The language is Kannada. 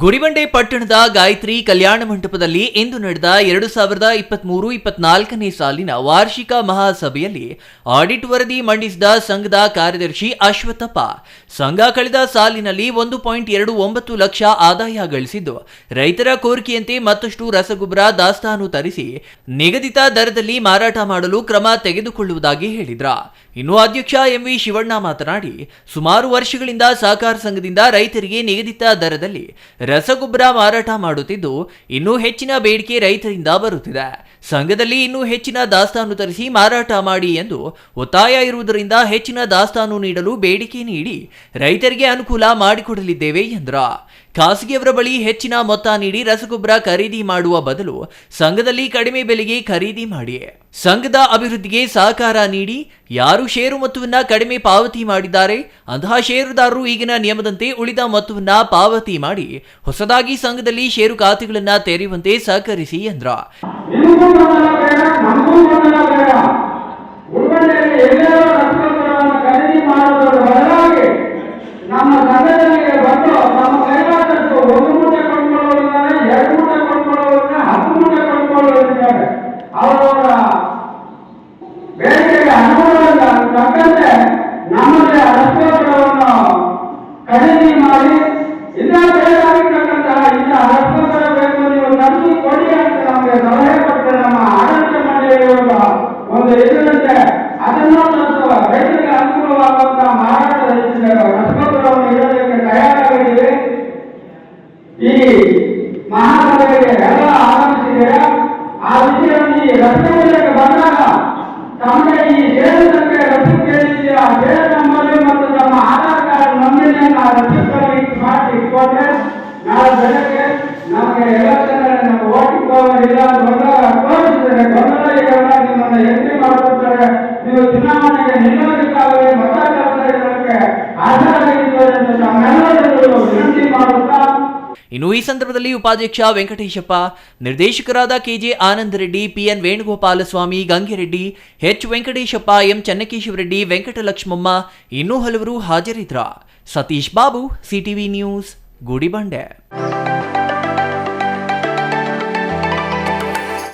ಗುಡಿಬಂಡೆ ಪಟ್ಟಣದ ಗಾಯತ್ರಿ ಕಲ್ಯಾಣ ಮಂಟಪದಲ್ಲಿ ಇಂದು ನಡೆದ ಎರಡು ಸಾವಿರದ ಇಪ್ಪತ್ಮೂರು ಇಪ್ಪತ್ನಾಲ್ಕನೇ ಸಾಲಿನ ವಾರ್ಷಿಕ ಮಹಾಸಭೆಯಲ್ಲಿ ಆಡಿಟ್ ವರದಿ ಮಂಡಿಸಿದ ಸಂಘದ ಕಾರ್ಯದರ್ಶಿ ಅಶ್ವತ್ಥಪ್ಪ. ಸಂಘ ಕಳೆದ ಸಾಲಿನಲ್ಲಿ ಒಂದು ಪಾಯಿಂಟ್ ಎರಡು ಒಂಬತ್ತು ಲಕ್ಷ ಆದಾಯ ಗಳಿಸಿದ್ದು, ರೈತರ ಕೋರಿಕೆಯಂತೆ ಮತ್ತಷ್ಟು ರಸಗೊಬ್ಬರ, ದಾಸ್ತಾನು ತರಿಸಿ ನಿಗದಿತ ದರದಲ್ಲಿ ಮಾರಾಟ ಮಾಡಲು ಕ್ರಮ ತೆಗೆದುಕೊಳ್ಳುವುದಾಗಿ ಹೇಳಿದ್ರ. ಇನ್ನು ಅಧ್ಯಕ್ಷ ಎಂ ವಿ ಶಿವಣ್ಣ ಮಾತನಾಡಿ, ಸುಮಾರು ವರ್ಷಗಳಿಂದ ಸಹಕಾರ ಸಂಘದಿಂದ ರೈತರಿಗೆ ನಿಗದಿತ ದರದಲ್ಲಿ ರಸಗೊಬ್ಬರ ಮಾರಾಟ ಮಾಡುತ್ತಿದ್ದು, ಇನ್ನೂ ಹೆಚ್ಚಿನ ಬೇಡಿಕೆ ರೈತರಿಂದ ಬರುತ್ತಿದೆ. ಸಂಘದಲ್ಲಿ ಇನ್ನೂ ಹೆಚ್ಚಿನ ದಾಸ್ತಾನು ತರಿಸಿ ಮಾರಾಟ ಮಾಡಿ ಎಂದು ಒತ್ತಾಯ ಇರುವುದರಿಂದ ಹೆಚ್ಚಿನ ದಾಸ್ತಾನು ನೀಡಲು ಬೇಡಿಕೆ ನೀಡಿ ರೈತರಿಗೆ ಅನುಕೂಲ ಮಾಡಿಕೊಡಲಿದ್ದೇವೆ ಎಂದ್ರ. ಖಾಸಗಿಯವರ ಬಳಿ ಹೆಚ್ಚಿನ ಮೊತ್ತ ನೀಡಿ ರಸಗೊಬ್ಬರ ಖರೀದಿ ಮಾಡುವ ಬದಲು ಸಂಘದಲ್ಲಿ ಕಡಿಮೆ ಬೆಲೆಗೆ ಖರೀದಿ ಮಾಡಿ. ಸಂಘದ ಅಭಿವೃದ್ಧಿಗೆ ಸಹಕಾರ ನೀಡಿ ಯಾರು ಷೇರು ಮೊತ್ತವನ್ನ ಕಡಿಮೆ ಪಾವತಿ ಮಾಡಿದ್ದಾರೆ, ಅಂತಹ ಷೇರುದಾರರು ಈಗಿನ ನಿಯಮದಂತೆ ಉಳಿದ ಮೊತ್ತವನ್ನ ಪಾವತಿ ಮಾಡಿ ಹೊಸದಾಗಿ ಸಂಘದಲ್ಲಿ ಷೇರು ಖಾತೆಗಳನ್ನ ತೆರೆಯುವಂತೆ ಸಹಕರಿಸಿ ಎಂದ್ರ. ಅವರವರ ಬೇಡಿಕೆಗೆ ಅನುಗುಣವಾಗಿ ತಕ್ಕಂತೆ ನಮಗೆ ರಸಗೊಬ್ಬರವನ್ನು ಖರೀದಿ ಮಾಡಿ ಇನ್ನ ಬೇಕಾಗಿರ್ತಕ್ಕಂತಹ ಇಲ್ಲ ರಸಗೊಬ್ಬರ ಬೇಕು, ನೀವು ತರಿಸಿ ಕೊಡಿ ಅಂತ ನಮಗೆ ಸಲಹೆ ಕೊಟ್ಟು ನಮ್ಮ ಆಡಳಿತ ಮಂಡಳಿಯವರ ಒಂದು ಇದರಂತೆ, ಅದನ್ನು ತಂದು ರೈತರಿಗೆ ಅನುಕೂಲವಾಗುವಂತಹ ಮಾರಾಟ ರಸಗೊಬ್ಬರವನ್ನು ಇಡೋದಕ್ಕೆ ತಯಾರಾಗಿದ್ದೀವಿ. ಈ ಮಹಾಸಭೆಗೆ ಎಲ್ಲ ಆಗಮಿಸಿದ್ದೀರಾ? ಆ ವಿಷಯವನ್ನು ಇನ್ನು ಈ ಸಂದರ್ಭದಲ್ಲಿ ಉಪಾಧ್ಯಕ್ಷ ವೆಂಕಟೇಶಪ್ಪ, ನಿರ್ದೇಶಕರಾದ KJ Anand Reddy PN Venugopalaswamy, Gangireddy, H Venkateshappa, M Chennakeshavareddy, Venkatalakshmamma, ಇನ್ನೂ ಹಲವರು ಹಾಜರಿದ್ರ. Satish Babu, CTV news, Gudibande.